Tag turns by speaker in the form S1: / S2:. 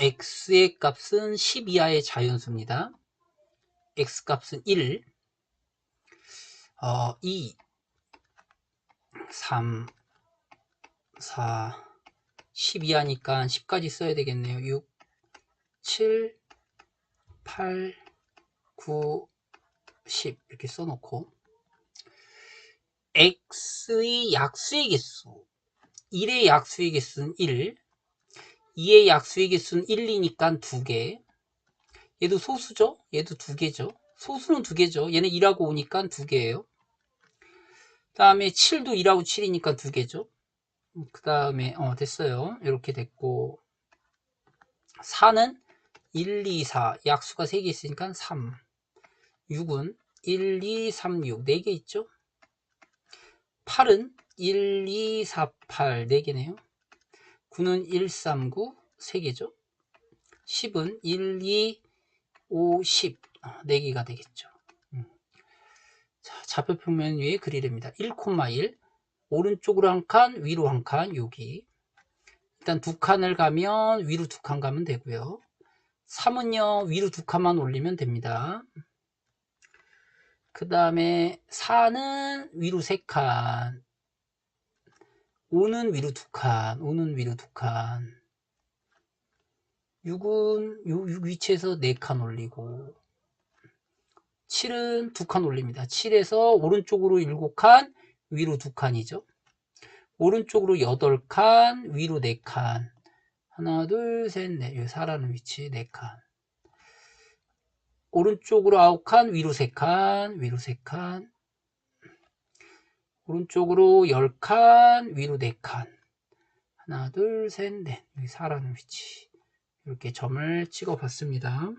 S1: x의 값은 10 이하의 자연수입니다. x 값은 1, 어, 2, 3, 4, 10 이하니까 10까지 써야 되겠네요. 6, 7, 8, 9, 10 이렇게 써놓고 x의 약수의 개수 1의 약수의 개수는 1 2의 약수의 개수는 1, 2니까 2개. 얘도 소수죠? 얘도 2개죠? 소수는 2개죠? 얘는 1하고 5니까 2개예요. 그 다음에 7도 1하고 7이니까 2개죠? 그 다음에 어 됐어요. 이렇게 됐고. 4는 1, 2, 4 약수가 3개 있으니까 3 6은 1, 2, 3, 6 4개 있죠? 8은 1, 2, 4, 8 4개네요. 9는 1, 3, 9 3개죠? 10은 1, 2, 5, 10 4개가 되겠죠. 음. 자, 좌표 평면 위에 그리렵니다. 1,1 오른쪽으로 한 칸 위로 한 칸 여기. 일단 두 칸을 가면 위로 두 칸 가면 되고요. 3은요 위로 두 칸만 올리면 됩니다. 그 다음에 4는 위로 3칸. 5는 위로 2칸. 5는 위로 2칸 6은 요 6 위치에서 4칸 올리고 7은 2칸 올립니다. 7에서 오른쪽으로 7칸 위로 2칸이죠. 오른쪽으로 8칸 위로 4칸. 하나 둘 셋 넷. 여기 4라는 위치 4칸. 오른쪽으로 9칸 위로 3칸 위로 3칸. 오른쪽으로 10칸 위로 4칸. 하나 둘 셋 넷. 여기 4라는 위치 이렇게 점을 찍어 봤습니다